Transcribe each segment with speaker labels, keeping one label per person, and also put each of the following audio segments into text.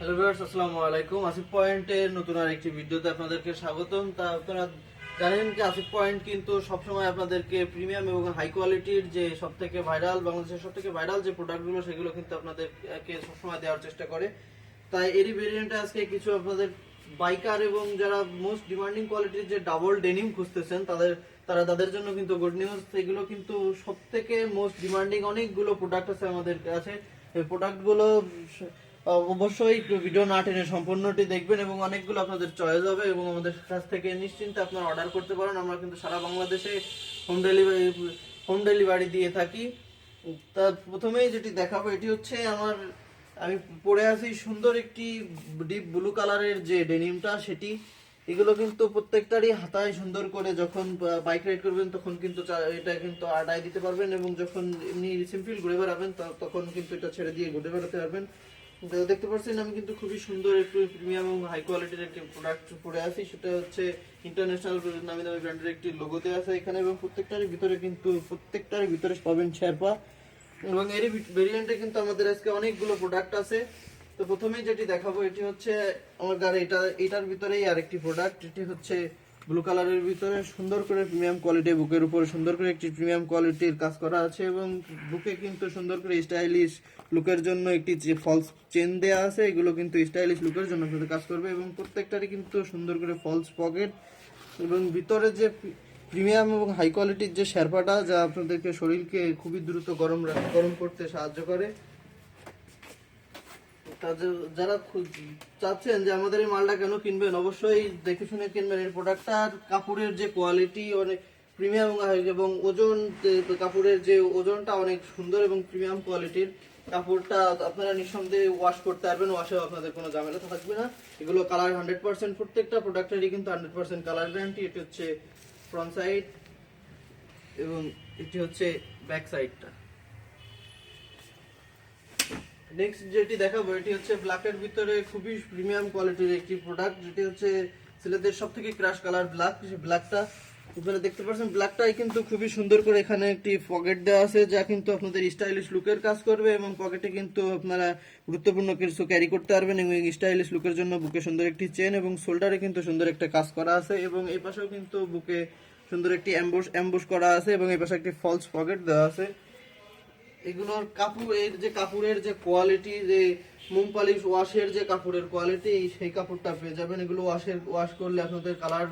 Speaker 1: Hello viewers আসসালামু আলাইকুম। আসিফ পয়েন্টের নতুন আরেকটি ভিডিওতে আপনাদেরকে স্বাগতম। তা আপনারা জানেন কি আসিফ পয়েন্ট কিন্তু সবসময় আপনাদেরকে প্রিমিয়াম এবং হাই কোয়ালিটির যে সব থেকে ভাইরাল বাংলাদেশের সব থেকে ভাইরাল যে প্রোডাক্টগুলো সেগুলো কিন্তু আপনাদেরকে সবসময় দেওয়ার চেষ্টা করে। তাই এরই ভেরিয়েন্টে আজকে কিছু আপনাদের বাইকার এবং যারা মোস্ট ডিমান্ডিং কোয়ালিটির যে ডাবল ডেনিম খুঁজতেছেন, তাদের, তারা তাদের জন্য কিন্তু গুড নিউজ এগুলো কিন্তু সব থেকে মোস্ট ডিমান্ডিং অনেকগুলো প্রোডাক্ট আছে আমাদের কাছে। এই প্রোডাক্টগুলো অবশ্যই ভিডিও না টেনে সম্পূর্ণটি দেখবেন এবং অনেকগুলো আপনাদের চয়েস হবে এবং আমাদের কাছ থেকে নিশ্চিন্তে আপনারা অর্ডার করতে পারেন। আমরা কিন্তু সারা বাংলাদেশে হোম ডেলিভারি হোম ডেলিভারি দিয়ে থাকি। তা প্রথমেই যেটি দেখাবো, এটি হচ্ছে আমার, আমি পরে আছি সুন্দর একটি ডিপ ব্লু কালারের যে ডেনিমটা সেটি। এগুলো কিন্তু প্রত্যেকটারই হাতায় সুন্দর করে যখন বাইক রাইড করবেন, তখন কিন্তু এটা কিন্তু আডায় দিতে পারবেন এবং যখন এমনি সিম্পল ঘুরে বেড়াবেন তখন কিন্তু এটা ছেড়ে দিয়ে ঘুরে বেড়াতে পারবেন। দেখতে পাচ্ছেন, আমি কিন্তু খুবই সুন্দর একটু প্রিমিয়াম এবং হাই কোয়ালিটির একটি প্রোডাক্ট পরে আছি। সেটা হচ্ছে ইন্টারন্যাশনাল নামি দামি ব্র্যান্ডের একটি লোগোতে আছে এখানে এবং প্রত্যেকটারই ভিতরে কিন্তু, প্রত্যেকটারই ভিতরে পাবেন শেরপা। এবং এর ভেরিয়েন্টে কিন্তু আমাদের আজকে অনেকগুলো প্রোডাক্ট আছে। তো প্রথমেই যেটি দেখাবো, এটি হচ্ছে আমার গাড়ি এটা, এটার ভিতরেই আরেকটি প্রোডাক্ট এটি হচ্ছে ব্লু কালারের ভিতরে সুন্দর করে প্রিমিয়াম কোয়ালিটি বুকের উপরে সুন্দর করে একটি প্রিমিয়াম কোয়ালিটির কাজ করা আছে এবং বুকে কিন্তু সুন্দর করে স্টাইলিশ লুকের জন্য একটি যে ফলস চেন দেওয়া আছে, এগুলো কিন্তু স্টাইলিশ লুকের জন্য কাজ করবে এবং প্রত্যেকটারই কিন্তু সুন্দর করে ফলস পকেট এবং ভিতরে যে প্রিমিয়াম এবং হাই কোয়ালিটির যে শেরপাটা যা আপনাদেরকে শরীরকে খুবই দ্রুত গরম গরম করতে সাহায্য করে যারা চাচ্ছেন যে আমাদের এই মালটা কেন কিনবেন, অবশ্যই দেখে শুনে কিনবেন। এই প্রোডাক্টটার কাপড়ের যে কোয়ালিটি অনেক প্রিমিয়াম এবং ওজন কাপড়ের যে ওজনটা অনেক সুন্দর এবং প্রিমিয়াম কোয়ালিটির কাপড়টা আপনারা নিঃসন্দেহে ওয়াশ করতে পারবেন ওয়াশেও আপনাদের কোনো ঝামেলা থাকবে না। এগুলো কালার হান্ড্রেড পার্সেন্ট প্রত্যেকটা প্রোডাক্টেরই কিন্তু হান্ড্রেড পার্সেন্ট কালার গ্যারান্টি এটি হচ্ছে ফ্রন্ট সাইড এবং এটি হচ্ছে ব্যাক সাইডটা নেক্সট যেটি দেখাবো, এটি হচ্ছে ব্ল্যাকের ভিতরে খুবই প্রিমিয়াম কোয়ালিটির একটি প্রোডাক্ট যেটি হচ্ছে ছেলেদের সব থেকে ক্রাশ কালার ব্ল্যাক ব্ল্যাকটা আপনারা দেখতে পাচ্ছেন ব্ল্যাকটাই কিন্তু খুবই সুন্দর করে এখানে একটি পকেট দেওয়া আছে, যা কিন্তু আপনাদের স্টাইলিশ লুকের কাজ করবে এবং পকেটে কিন্তু আপনারা গুরুত্বপূর্ণ কিছু ক্যারি করতে পারবেন এবং স্টাইলিশ লুকের জন্য বুকে সুন্দর একটি চেন এবং শোল্ডারে কিন্তু সুন্দর একটা কাজ করা আছে এবং এই পাশেও কিন্তু বুকে সুন্দর একটি অ্যাম্বুশ অ্যাম্বুশ করা আছে এবং এই পাশে একটি ফলস পকেট দেওয়া আছে। এগুলোর কাপড় এর যে কাপড়ের যে কোয়ালিটি যে মোম পালিশ ওয়াশের যে কাপড়ের কোয়ালিটি সেই কাপড়টা পেয়ে যাবেন। এগুলো ওয়াশের ওয়াশ করলে আপনাদের কালার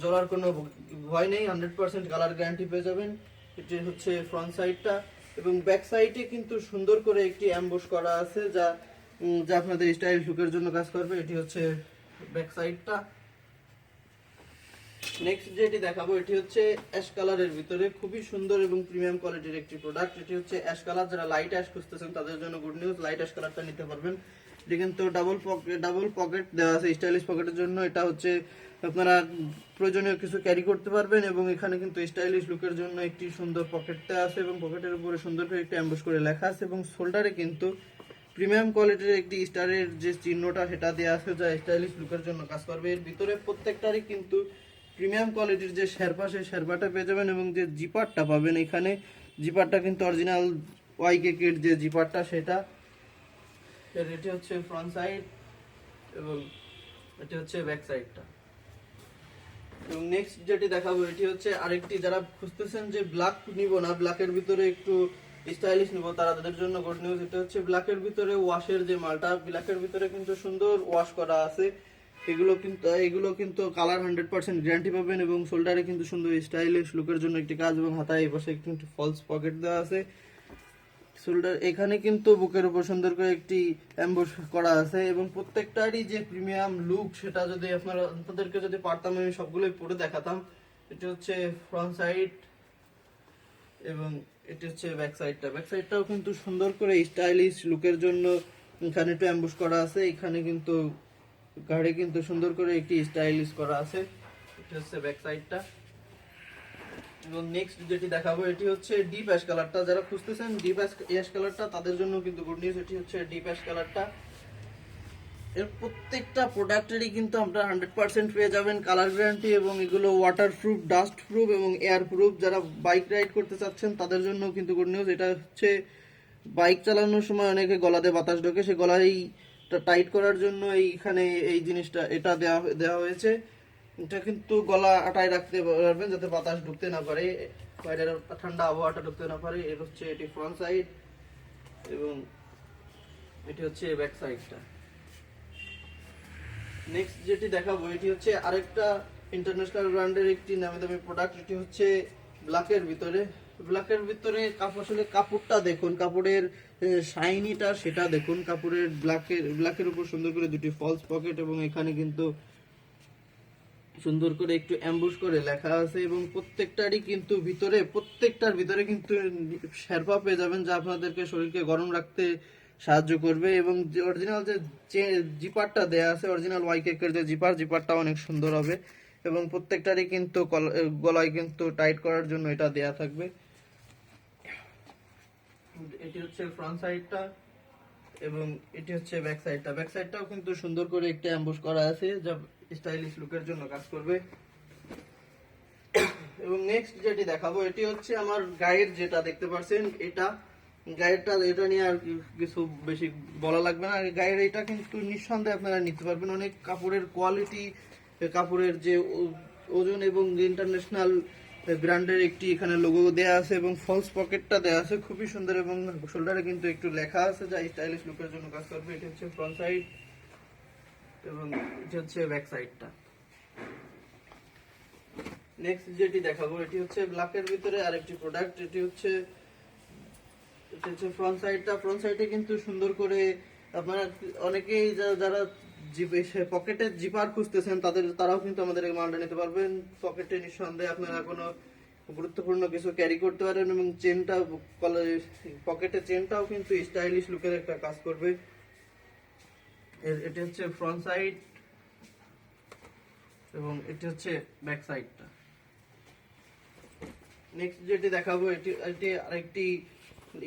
Speaker 1: জ্বলার কোনো ভয় নেই হান্ড্রেড পার্সেন্ট কালার গ্যারান্টি পেয়ে যাবেন। এটি হচ্ছে ফ্রন্ট সাইডটা এবং ব্যাক সাইডে কিন্তু সুন্দর করে একটি অ্যাম্বুশ করা আছে, যা যা আপনাদের স্টাইল লুকের জন্য কাজ করবে। এটি হচ্ছে ব্যাক সাইডটা নেক্সট যেটি দেখাবো, এটি হচ্ছে অ্যাশ কালারের ভিতরে খুবই সুন্দর এবং প্রিমিয়াম কোয়ালিটির একটি প্রোডাক্ট এটি হচ্ছে অ্যাশ কালার যারা লাইট অ্যাশ খুঁজতেছেন তাদের জন্য গুড নিউজ লাইট অ্যাশ কালারটা নিতে পারবেন। এটি কিন্তু ডাবল পকেট ডাবল পকেট দেওয়া আছে স্টাইলিশ পকেটের জন্য। এটা হচ্ছে আপনারা প্রয়োজনীয় কিছু ক্যারি করতে পারবেন এবং এখানে কিন্তু স্টাইলিশ লুকের জন্য একটি সুন্দর পকেটটা আছে এবং পকেটের উপরে সুন্দর করে একটি অ্যাম্বুশ করে লেখা আছে এবং শোল্ডারে কিন্তু প্রিমিয়াম কোয়ালিটির একটি স্টারের যে চিহ্নটা, সেটা দেওয়া আছে যা স্টাইলিশ লুকের জন্য কাজ করবে। এর ভিতরে প্রত্যেকটারই কিন্তু প্রিমিয়াম কোয়ালিটির যে শেরপা, সেই শেরপাটা পেয়ে যাবেন এবং যে জিপারটা পাবেন এখানে, জিপারটা কিন্তু অরিজিনাল ওয়াই কেকের যে জিপারটা, সেটা। এটি হচ্ছে ফ্রন্ট সাইড এবং এটি হচ্ছে ব্যাক সাইডটা এবং নেক্সট যেটি দেখাবো, এটি হচ্ছে আরেকটি, যারা খুঁজতেছেন যে ব্ল্যাক নিব না ব্ল্যাকের ভিতরে একটু স্টাইলিশ নিব, তারা তাদের জন্য গুড নিউজ এটা হচ্ছে ব্ল্যাকের ভিতরে ওয়াশের যে মালটা ব্ল্যাকের ভিতরে কিন্তু সুন্দর ওয়াশ করা আছে। এগুলো কিন্তু এগুলো কিন্তু কালার হান্ড্রেড পার্সেন্ট গ্যারান্টি পাবেন এবং শোল্ডারে কিন্তু সুন্দর স্টাইলিশ লুকের জন্য একটি কাজ এবং হাতায় এই পাশে একটু ফলস পকেট দেওয়া আছে। শোল্ডার এখানে কিন্তু বুকের উপর সুন্দর করে একটি অ্যাম্বুশ করা আছে এবং প্রত্যেকটারই যে প্রিমিয়াম লুক সেটা যদি আপনারা, আপনাদেরকে যদি পারতাম আমি সবগুলোই পরে দেখাতাম। এটি হচ্ছে ফ্রন্ট সাইড এবং এটি হচ্ছে ব্যাক সাইডটা ব্যাক সাইডটাও কিন্তু সুন্দর করে স্টাইলিশ লুকের জন্য এখানে একটু অ্যাম্বুশ করা আছে। এখানে কিন্তু গাড়ি কিন্তু সুন্দর করে একটি স্টাইলিশ করা আছে। এটি হচ্ছে ব্যাক সাইডটা এবং নেক্সট যেটি দেখাবো, এটি হচ্ছে ডিপ অ্যাশ কালারটা যারা খুঁজতেছেন ডিপ অ্যাশ কালারটা তাদের জন্য কিন্তু গুড নিউজ এটি হচ্ছে ডিপ অ্যাশ কালারটা এর প্রত্যেকটা প্রোডাক্টেরই কিন্তু আপনারা হান্ড্রেড পার্সেন্ট পেয়ে যাবেন কালার গ্যারান্টি এবং এগুলো ওয়াটার প্রুফ ডাস্ট প্রুফ এবং এয়ার প্রুফ যারা বাইক রাইড করতে চাচ্ছেন, তাদের জন্য কিন্তু গুড নিউজ এটা হচ্ছে বাইক চালানোর সময় অনেকে গলাতে বাতাস ঢোকে। সে গলায় টাইট করার জন্য এইখানে এই জিনিসটা এটা দেওয়া দেওয়া হয়েছে। এটা কিন্তু গলা আটায় রাখতে পারবেন যাতে বাতাস ঢুকতে না পারে। বাইরের ঠান্ডা আবহাওয়াটা ঢুকতে না পারে। এর হচ্ছে এটি ফ্রন্ট সাইড এবং এটি হচ্ছে ব্যাক সাইডটা নেক্সট যেটি দেখাবো, এটি হচ্ছে আরেকটা ইন্টারন্যাশনাল ব্র্যান্ডের একটি নামি দামি প্রোডাক্ট এটি হচ্ছে ব্ল্যাকের ভিতরে। ব্ল্যাকের ভিতরে কাপড় আসলে কাপড়টা দেখুন, কাপড়ের শাইনিটা, সেটা দেখুন, কাপড়ের ব্ল্যাকের ব্ল্যাকের উপর সুন্দর করে দুটি ফলস পকেট এবং এখানে কিন্তু সুন্দর করে একটু অ্যাম্বুশ করে লেখা আছে এবং প্রত্যেকটারই কিন্তু ভিতরে, প্রত্যেকটার ভিতরে কিন্তু শেরপা পেয়ে যাবেন যা আপনাদেরকে শরীরকে গরম রাখতে সাহায্য করবে এবং যে অরিজিনাল যে জিপারটা দেয়া আছে অরিজিনাল ওয়াই কেকের যে জিপার জিপারটা অনেক সুন্দর হবে এবং প্রত্যেকটারই কিন্তু গলায় কিন্তু টাইট করার জন্য এটা দেয়া থাকবে। এটি হচ্ছে ফ্রন্ট সাইডটা এবং এটি হচ্ছে ব্যাক সাইডটা ব্যাক সাইডটাও কিন্তু সুন্দর করে একটা অ্যাম্বুশ করা আছে যা স্টাইলিশ লুকের জন্য কাজ করবে। এবং নেক্সট যেটি দেখাবো, এটি হচ্ছে আমার গায়ের যেটা দেখতে পাচ্ছেন এটা। গায়েরটা, এটা নিয়ে আর কিছু বেশি বলা লাগবে না। আর গায়ের এটা কিন্তু নিঃসন্দেহে আপনারা নিতে পারবেন। অনেক কাপড়ের কোয়ালিটি কাপড়ের যে ওজন এবং ইন্টারন্যাশনাল ব্র্যান্ডের একটি এখানে লোগো দেয়া আছে এবং ফলস পকেটটা দেয়া আছে। খুবই সুন্দর এবং শোল্ডারে কিন্তু একটু লেখা আছে। যা স্টাইলিশ লুকের জন্য কাজ করবে। এটি হচ্ছে ফ্রন্ট সাইড এবং এটি হচ্ছে ব্যাক সাইডটা নেক্সট যেটি দেখাবো, এটি হচ্ছে ব্ল্যাকের ভিতরে আরেকটি প্রোডাক্ট এটি হচ্ছে, এটা হচ্ছে ফ্রন্ট সাইডটা ফ্রন্ট সাইডে কিন্তু সুন্দর করে আপনারা অনেকেই যারা পকেটে জিপার খুঁজতেছেন, তাদের, তারাও কিন্তু আমাদের মালটা নিতে পারবেন। পকেটে নিঃসন্দেহে আপনারা কোনো গুরুত্বপূর্ণ কিছু ক্যারি করতে পারেন এবং চেনটা পকেটে চেনটাও কিন্তু স্টাইলিশ লুকের একটা কাজ করবে। এটি হচ্ছে ফ্রন্ট সাইড এবং এটি হচ্ছে ব্যাক সাইডটা নেক্সট যেটি দেখাবো, এটি এটি আরেকটি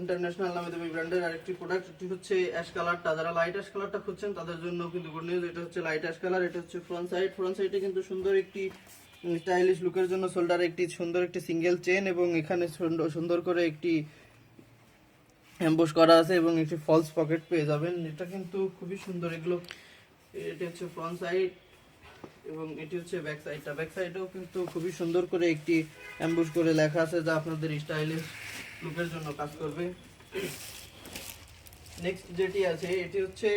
Speaker 1: ইন্টারন্যাশনাল নামে দামি ব্র্যান্ডের আরেকটি প্রোডাক্ট এটি হচ্ছে অ্যাশ কালারটা যারা লাইট অ্যাশ কালারটা খুঁজছেন, তাদের জন্য কিন্তু গুড নিউজ এটা হচ্ছে লাইট অ্যাশ কালার এটা হচ্ছে ফ্রন্ট সাইড ফ্রন্ট সাইডে কিন্তু সুন্দর একটি স্টাইলিশ লুকের জন্য শোল্ডারে একটি, সুন্দর একটি সিঙ্গেল চেন এবং এখানে সুন্দর- করে একটি এম্বোস করা আছে এবং একটি ফলস পকেট পেয়ে যাবেন। এটা কিন্তু খুবই সুন্দর এগুলো। এটা হচ্ছে ফ্রন্ট সাইড এবং এটি হচ্ছে ব্যাক সাইডটা ব্যাক সাইডেও কিন্তু খুবই সুন্দর করে একটি অ্যাম্বুশ করে লেখা আছে, যা আপনাদের স্টাইলিশ লুকের জন্য কাজ করবে। নেক্সট যেটি আছে, এটি হচ্ছে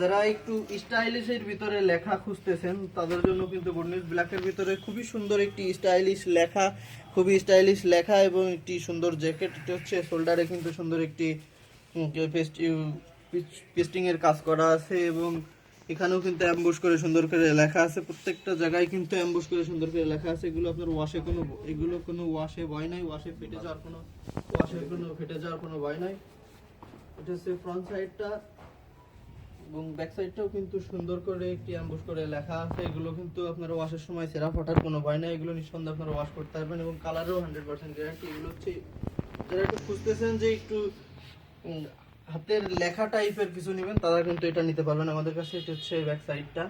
Speaker 1: যারা একটু স্টাইলিশের ভিতরে লেখা খুঁজতেছেন, তাদের জন্য কিন্তু গুড নিউজ ব্ল্যাকের ভিতরে খুবই সুন্দর একটি স্টাইলিশ লেখা, খুবই স্টাইলিশ লেখা এবং একটি সুন্দর জ্যাকেট এটা হচ্ছে শোল্ডারে কিন্তু সুন্দর একটি পেস্টিং এর কাজ করা আছে এবং এখানেও কিন্তু অ্যাম্বুশ করে সুন্দর করে লেখা আছে। প্রত্যেকটা জায়গায় কিন্তু অ্যাম্বুশ করে সুন্দর করে লেখা আছে। এগুলো আপনার ওয়াশে কোনো এগুলো কোনো ওয়াশে ভয় নাই। ওয়াশে ফেটে যাওয়ার কোনো ওয়াশে কোনো ফেটে যাওয়ার কোনো ভয় নাই। এটা হচ্ছে ফ্রন্ট সাইডটা এবং ব্যাক সাইডটাও কিন্তু সুন্দর করে একটি অ্যাম্বুশ করে লেখা আছে। এগুলো কিন্তু আপনার ওয়াশের সময় সেরা ফাটার কোনো ভয় নাই। এগুলো নিঃসন্দেহে আপনারা ওয়াশ করতে পারবেন এবং কালারও হান্ড্রেড পার্সেন্ট গ্যারান্টি এগুলো হচ্ছে যারা একটু খুঁজতেছেন যে একটু হাতের লেখা টাইপের কিছু নেবেন, তারা কিন্তু এটা নিতে পারবেন। আমাদের কাছে এটা হচ্ছে ব্যাক সাইডটা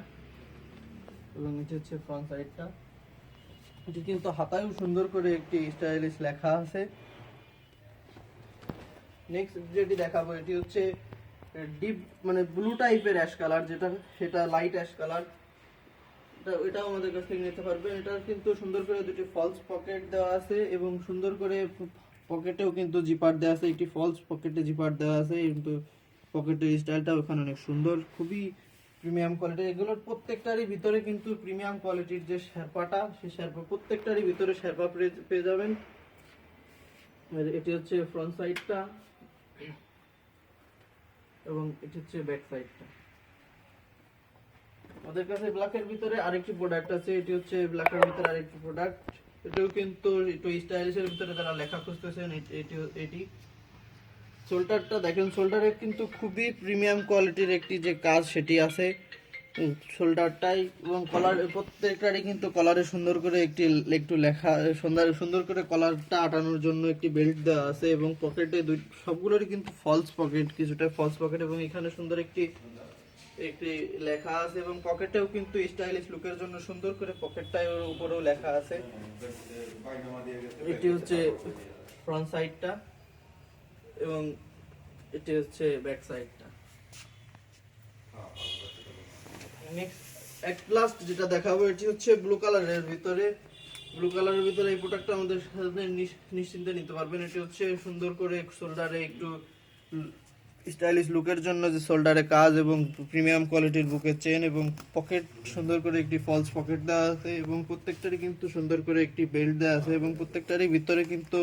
Speaker 1: এবং এটা হচ্ছে ফ্রন্ট সাইডটা এটি কিন্তু হাতায়ও সুন্দর করে একটি স্টাইলিশ লেখা আছে। নেক্সট যেটি দেখাবো, এটি হচ্ছে ডিপ মানে ব্লু টাইপের অ্যাশ কালার যেটা, সেটা লাইট অ্যাশ কালার এটা, এটাও আমাদের কাছ থেকে নিতে পারবেন। এটা কিন্তু সুন্দর করে দুটি ফলস পকেট দেওয়া আছে এবং সুন্দর করে পকেটেও কিন্তু জিপার দেওয়া আছে, একটি ফলস পকেটে জিপার দেওয়া আছে, কিন্তু পকেটের স্টাইলটা ওখানে অনেক সুন্দর, খুবই প্রিমিয়াম কোয়ালিটি এগুলোর প্রত্যেকটারই ভিতরে কিন্তু প্রিমিয়াম কোয়ালিটির যে শেরপাটা, সেই শেরপা প্রত্যেকটারই ভিতরে শেরপা পেয়ে- যাবেন। এটি হচ্ছে ফ্রন্ট সাইডটা এবং এটি হচ্ছে ব্যাক সাইডটা আমাদের কাছে ব্ল্যাকের ভিতরে আরেকটি প্রোডাক্ট আছে, এটি হচ্ছে ব্ল্যাকের ভিতরে আরেকটি প্রোডাক্ট এটাও কিন্তু একটু স্টাইলিশের ভিতরে যারা লেখা খুঁজতেছেন এটি- এটি এটি। শোল্ডারটা দেখেন শোল্ডারে কিন্তু খুবই প্রিমিয়াম কোয়ালিটির একটি যে কাজ সেটি আছে। শোল্ডারটাই এবং কলার প্রত্যেকটারই কিন্তু কলারে সুন্দর করে একটি একটু লেখা, সুন্দর সুন্দর করে কলারটা আটানোর জন্য একটি বেল্ট দেওয়া আছে এবং পকেটে দুই, সবগুলোরই কিন্তু ফলস পকেট কিছুটা ফলস পকেট এবং এখানে সুন্দর একটি একটি লেখা আছে এবং পকেটেও কিন্তু স্টাইলিশ লুকের জন্য সুন্দর করে পকেটটার উপরেও লেখা আছে। এটি হচ্ছে ফ্রন্ট সাইডটা এবং এটি হচ্ছে ব্যাক সাইডটা নেক্সট এক লাস্ট যেটা দেখাবো, এটি হচ্ছে ব্লু কালারের ভিতরে। ব্লু কালারের ভিতরে এই প্রোডাক্টটা আমাদের সাথে নিশ্চিন্তে নিতে পারবেন। এটি হচ্ছে সুন্দর করে শোল্ডারে একটু স্টাইলিশ লুকের জন্য যে শোল্ডারে কাজ এবং প্রিমিয়াম কোয়ালিটির বুকের চেন এবং পকেট সুন্দর করে একটি ফলস পকেট দেওয়া আছে এবং প্রত্যেকটারই কিন্তু সুন্দর করে একটি বেল্ট দেওয়া আছে এবং প্রত্যেকটারই ভিতরে কিন্তু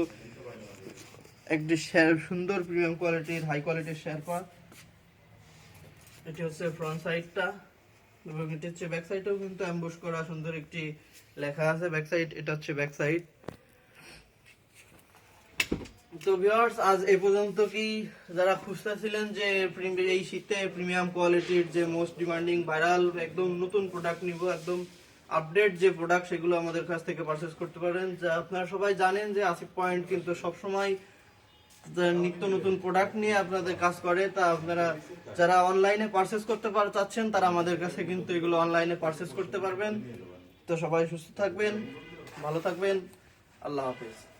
Speaker 1: একটি শের- সুন্দর প্রিমিয়াম কোয়ালিটির হাই কোয়ালিটির শেরপা এটি হচ্ছে ফ্রন্ট সাইডটা এবং এটি হচ্ছে ব্যাক সাইডেও কিন্তু অ্যাম্বুশ করা সুন্দর একটি লেখা আছে। ব্যাক সাইড এটা হচ্ছে ব্যাক সাইড তো ভিউয়ার্স আজ এই পর্যন্ত কি যারা খুঁজতেছিলেন যে প্রিম- এই শীতে প্রিমিয়াম কোয়ালিটির যে মোস্ট ডিমান্ডিং ভাইরাল একদম নতুন প্রোডাক্ট নিব, একদম আপডেট যে প্রোডাক্ট সেগুলো আমাদের কাছ থেকে পারচেস করতে পারেন, যা আপনারা সবাই জানেন যে আসিফ পয়েন্ট কিন্তু সবসময় যে নিত্য নতুন প্রোডাক্ট নিয়ে আপনাদের কাজ করে, তা আপনারা যারা অনলাইনে পারচেস করতে পার, চাচ্ছেন, তারা আমাদের কাছে কিন্তু এগুলো অনলাইনে পারচেস করতে পারবেন। তো সবাই সুস্থ থাকবেন, ভালো থাকবেন, আল্লাহ হাফেজ।